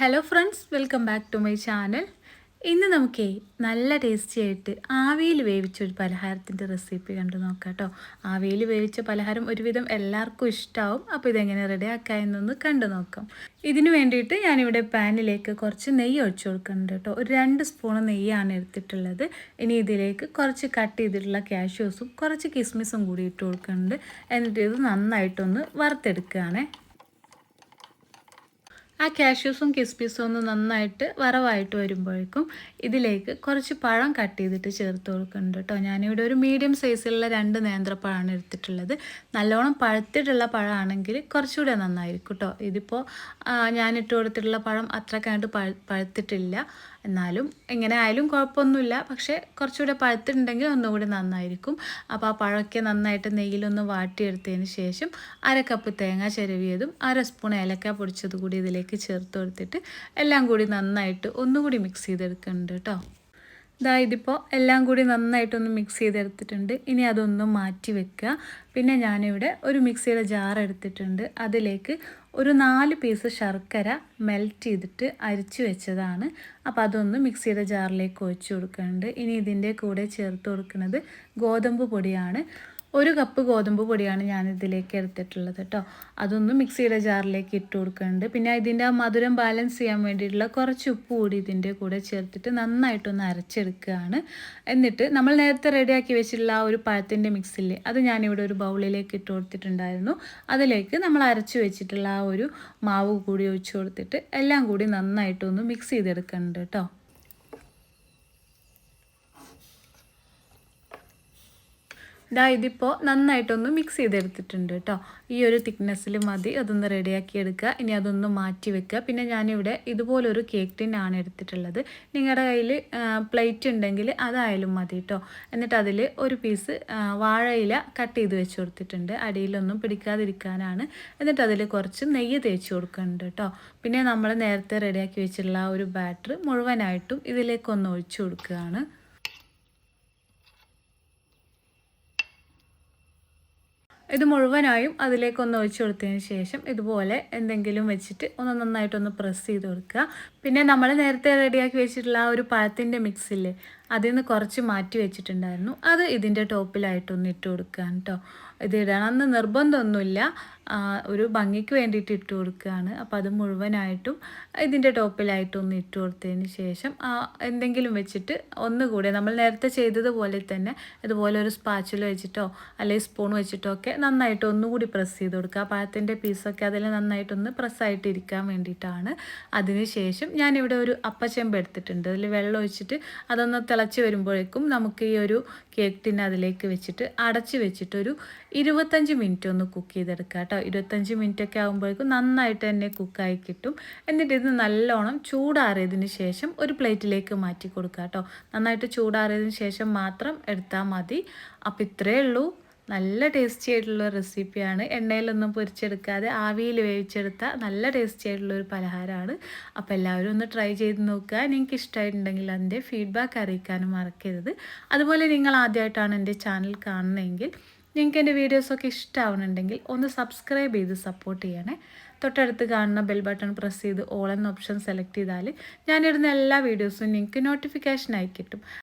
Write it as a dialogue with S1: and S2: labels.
S1: Hello friends welcome back to my channel ഇന്ന് നമുക്കേ നല്ല ടേസ്റ്റി ആയിട്ട് ആവിയിൽ വേവിച്ച ഒരു പലഹാരത്തിന്റെ റെസിപ്പി കണ്ടു നോക്കാം കേട്ടോ ആവിയിൽ വേവിച്ച പലഹാരം ഒരുവിധം എല്ലാവർക്കും ഇഷ്ടമാവും അപ്പോൾ ഇതെങ്ങനെ റെഡി ആക്കാമെന്നൊന്ന് കണ്ടു നോക്കാം. ഇതിന് വേണ്ടിയിട്ട് ഞാനിവിടെ പാനിലേക്ക് കുറച്ച് നെയ്യ് ഒഴിച്ചു കൊടുക്കുന്നുണ്ട് കേട്ടോ ഒരു രണ്ട് സ്പൂൺ നെയ്യാണ് എടുത്തിട്ടുള്ളത്. ഇനി ഇതിലേക്ക് കുറച്ച് കട്ട് ചെയ്തിട്ടുള്ള കാഷ്യൂസും കുറച്ച് കിസ്മിസും കൂടി ഇട്ട് കൊടുക്കുന്നുണ്ട്. എന്നിട്ട് ഇത് നന്നായിട്ടൊന്ന് വറുത്തെടുക്കുകയാണേ. ആ കാഷ്യൂസും കിസ്മിസും ഒന്ന് നന്നായിട്ട് വറവായിട്ട് വരുമ്പോഴേക്കും ഇതിലേക്ക് കുറച്ച് പഴം കട്ട് ചെയ്തിട്ട് ചേർത്ത് കൊടുക്കുന്നുണ്ട് കേട്ടോ. ഞാനിവിടെ ഒരു മീഡിയം സൈസിലുള്ള രണ്ട് നേന്ത്രപ്പഴമാണ് എടുത്തിട്ടുള്ളത്. നല്ലോണം പഴുത്തിട്ടുള്ള പഴമാണെങ്കിൽ കുറച്ചുകൂടെ നന്നായിരിക്കും കേട്ടോ. ഇതിപ്പോൾ ഞാനിട്ട് കൊടുത്തിട്ടുള്ള പഴം അത്ര കണ്ട് പഴുത്തിട്ടില്ല. എന്നാലും എങ്ങനെ ആയാലും കുഴപ്പമൊന്നുമില്ല. പക്ഷേ കുറച്ചുകൂടെ പഴുത്തിട്ടുണ്ടെങ്കിൽ ഒന്നുകൂടി നന്നായിരിക്കും. അപ്പോൾ ആ പഴമൊക്കെ നന്നായിട്ട് നെയ്യിലൊന്ന് വാട്ടിയെടുത്തതിന് ശേഷം അര കപ്പ് തേങ്ങ ചിരവിയതും അര സ്പൂൺ ഏലക്ക പൊടിച്ചത് കൂടി ഇതിലേക്ക് ചേർത്ത് കൊടുത്തിട്ട് എല്ലാം കൂടി നന്നായിട്ട് ഒന്നുകൂടി മിക്സ് ചെയ്തെടുക്കുന്നുണ്ട് കേട്ടോ. ഇതാ ഇതിപ്പോൾ എല്ലാം കൂടി നന്നായിട്ടൊന്ന് മിക്സ് ചെയ്തെടുത്തിട്ടുണ്ട്. ഇനി അതൊന്ന് മാറ്റി വെക്കുക. പിന്നെ ഞാനിവിടെ ഒരു മിക്സിയുടെ ജാർ എടുത്തിട്ടുണ്ട്. അതിലേക്ക് ഒരു നാല് പീസ് ശർക്കര മെൽറ്റ് ചെയ്തിട്ട് അരിച്ചു വെച്ചതാണ്. അപ്പോൾ അതൊന്ന് മിക്സിയുടെ ജാറിലേക്ക് ഒഴിച്ചു കൊടുക്കുന്നുണ്ട്. ഇനി ഇതിന്റെ കൂടെ ചേർത്ത് കൊടുക്കുന്നത് ഗോതമ്പ് പൊടിയാണ്. ഒരു കപ്പ് ഗോതമ്പ് പൊടിയാണ് ഞാൻ ഇതിലേക്ക് എടുത്തിട്ടുള്ളത് കേട്ടോ. അതൊന്നും മിക്സിയുടെ ജാറിലേക്ക് ഇട്ട് കൊടുക്കുന്നുണ്ട്. പിന്നെ ഇതിന്റെ ആ മധുരം ബാലൻസ് ചെയ്യാൻ വേണ്ടിയിട്ടുള്ള കുറച്ച് ഉപ്പ് കൂടി ഇതിന്റെ കൂടെ ചേർത്തിട്ട് നന്നായിട്ടൊന്ന് അരച്ചെടുക്കുകയാണ്. എന്നിട്ട് നമ്മൾ നേരത്തെ റെഡിയാക്കി വെച്ചിട്ടുള്ള ആ ഒരു പഴത്തിന്റെ മിക്സില്ലേ അത് ഞാനിവിടെ ഒരു ബൗളിലേക്ക് ഇട്ട് കൊടുത്തിട്ടുണ്ടായിരുന്നു. അതിലേക്ക് നമ്മൾ അരച്ച് വെച്ചിട്ടുള്ള ആ ഒരു മാവ് കൂടി ഒഴിച്ചു കൊടുത്തിട്ട് എല്ലാം കൂടി നന്നായിട്ടൊന്ന് മിക്സ് ചെയ്തെടുക്കുന്നുണ്ട് കേട്ടോ. ഇതാ ഇതിപ്പോൾ നന്നായിട്ടൊന്ന് മിക്സ് ചെയ്തെടുത്തിട്ടുണ്ട് കേട്ടോ ഈ ഒരു തിക്നെസ്സിൽ മതി. അതൊന്ന് റെഡിയാക്കി എടുക്കുക. ഇനി അതൊന്ന് മാറ്റി വെക്കുക. പിന്നെ ഞാനിവിടെ ഇതുപോലൊരു കേക്ക് ടിന്നാണ് എടുത്തിട്ടുള്ളത്. നിങ്ങളുടെ കയ്യിൽ പ്ലേറ്റ് ഉണ്ടെങ്കിൽ അതായാലും മതി കേട്ടോ എന്നിട്ട് അതിൽ ഒരു പീസ് വാഴയില കട്ട് ചെയ്ത് വെച്ച് കൊടുത്തിട്ടുണ്ട്. അടിയിലൊന്നും പിടിക്കാതിരിക്കാനാണ്. എന്നിട്ട് അതിൽ കുറച്ച് നെയ്യ് തേച്ച് കൊടുക്കുന്നുണ്ട് കേട്ടോ പിന്നെ നമ്മൾ നേരത്തെ റെഡിയാക്കി വെച്ചിട്ടുള്ള ആ ഒരു ബാറ്റർ മുഴുവനായിട്ടും ഇതിലേക്കൊന്ന് ഒഴിച്ചു കൊടുക്കുകയാണ്. ഇത് മുഴുവനായും അതിലേക്കൊന്ന് ഒഴിച്ച് കൊടുത്തതിന് ശേഷം ഇതുപോലെ എന്തെങ്കിലും വെച്ചിട്ട് ഒന്ന് നന്നായിട്ടൊന്ന് പ്രസ് ചെയ്ത് കൊടുക്കുക. പിന്നെ നമ്മൾ നേരത്തെ റെഡിയാക്കി വെച്ചിട്ടുള്ള ആ ഒരു പഴത്തിന്റെ മിക്സില്ലേ അതിൽ നിന്ന് കുറച്ച് മാറ്റി വെച്ചിട്ടുണ്ടായിരുന്നു. അത് ഇതിന്റെ ടോപ്പിലായിട്ടൊന്ന് ഇട്ട് കൊടുക്കുകയാണ് കേട്ടോ ഇത് ഇടണമെന്ന് നിർബന്ധമൊന്നുമില്ല. ഒരു ഭംഗിക്ക് വേണ്ടിയിട്ട് ഇട്ട് കൊടുക്കുകയാണ് അപ്പോൾ അത് മുഴുവനായിട്ടും ഇതിന്റെ ടോപ്പിലായിട്ടൊന്ന് ഇട്ട് കൊടുത്തതിന് ശേഷം എന്തെങ്കിലും വെച്ചിട്ട് ഒന്നുകൂടെ നമ്മൾ നേരത്തെ ചെയ്തതുപോലെ തന്നെ ഇതുപോലെ ഒരു സ്പാച്ചിൽ വെച്ചിട്ടോ അല്ലെങ്കിൽ സ്പൂൺ വെച്ചിട്ടോ ഒക്കെ നന്നായിട്ട് ഒന്നുകൂടി പ്രസ് ചെയ്ത് കൊടുക്കുക. പഴത്തിന്റെ പീസൊക്കെ അതിൽ നന്നായിട്ടൊന്ന് പ്രസ്സായിട്ട് ഇരിക്കാൻ വേണ്ടിയിട്ടാണ്. അതിന് ശേഷം ഞാനിവിടെ ഒരു അപ്പച്ചെമ്പ് എടുത്തിട്ടുണ്ട്. അതിൽ വെള്ളം ഒഴിച്ചിട്ട് അതൊന്ന് തിളച്ച് വരുമ്പോഴേക്കും നമുക്ക് ഈ ഒരു കേക്ക് ടിൻ അതിലേക്ക് വെച്ചിട്ട് അടച്ച് വെച്ചിട്ടൊരു ഇരുപത്തഞ്ച് മിനിറ്റ് ഒന്ന് കുക്ക് ചെയ്തെടുക്കുക കേട്ടോ. ഇരുപത്തഞ്ച് മിനിറ്റ് ഒക്കെ ആകുമ്പോഴേക്കും നന്നായിട്ട് തന്നെ കുക്കായി കിട്ടും. എന്നിട്ട് ഇത് നല്ലോണം ചൂടാറിയതിന് ശേഷം ഒരു പ്ലേറ്റിലേക്ക് മാറ്റി കൊടുക്കുക കേട്ടോ. നന്നായിട്ട് ചൂടാറിയതിന് ശേഷം മാത്രം എടുത്താൽ മതി. അപ്പോൾ ഇത്രയേ ഉള്ളൂ. നല്ല ടേസ്റ്റി ആയിട്ടുള്ള റെസിപ്പിയാണ് എണ്ണയിലൊന്നും പൊരിച്ചെടുക്കാതെ ആവിയിൽ വേവിച്ചെടുത്ത നല്ല ടേസ്റ്റി ആയിട്ടുള്ള ഒരു പലഹാരമാണ്. അപ്പോൾ എല്ലാവരും ഒന്ന് ട്രൈ ചെയ്ത് നോക്കുക. നിങ്ങൾക്ക് ഇഷ്ടമായിട്ടുണ്ടെങ്കിൽ അതിന്റെ ഫീഡ്ബാക്ക് അറിയിക്കാനും മറക്കരുത്. അതുപോലെ നിങ്ങൾ ആദ്യമായിട്ടാണ് എന്റെ ചാനൽ കാണുന്നതെങ്കിൽ നിങ്ങൾക്ക് എന്റെ വീഡിയോസൊക്കെ ഇഷ്ടമാവുന്നുണ്ടെങ്കിൽ ഒന്ന് സബ്സ്ക്രൈബ് ചെയ്ത് സപ്പോർട്ട് ചെയ്യണേ. തൊട്ടടുത്ത് കാണുന്ന ബെൽ ബട്ടൺ പ്രസ് ചെയ്ത് ഓൾ എന്ന ഓപ്ഷൻ സെലക്ട് ചെയ്താൽ ഞാനിടുന്ന എല്ലാ വീഡിയോസും നിങ്ങൾക്ക് നോട്ടിഫിക്കേഷനായി കിട്ടും.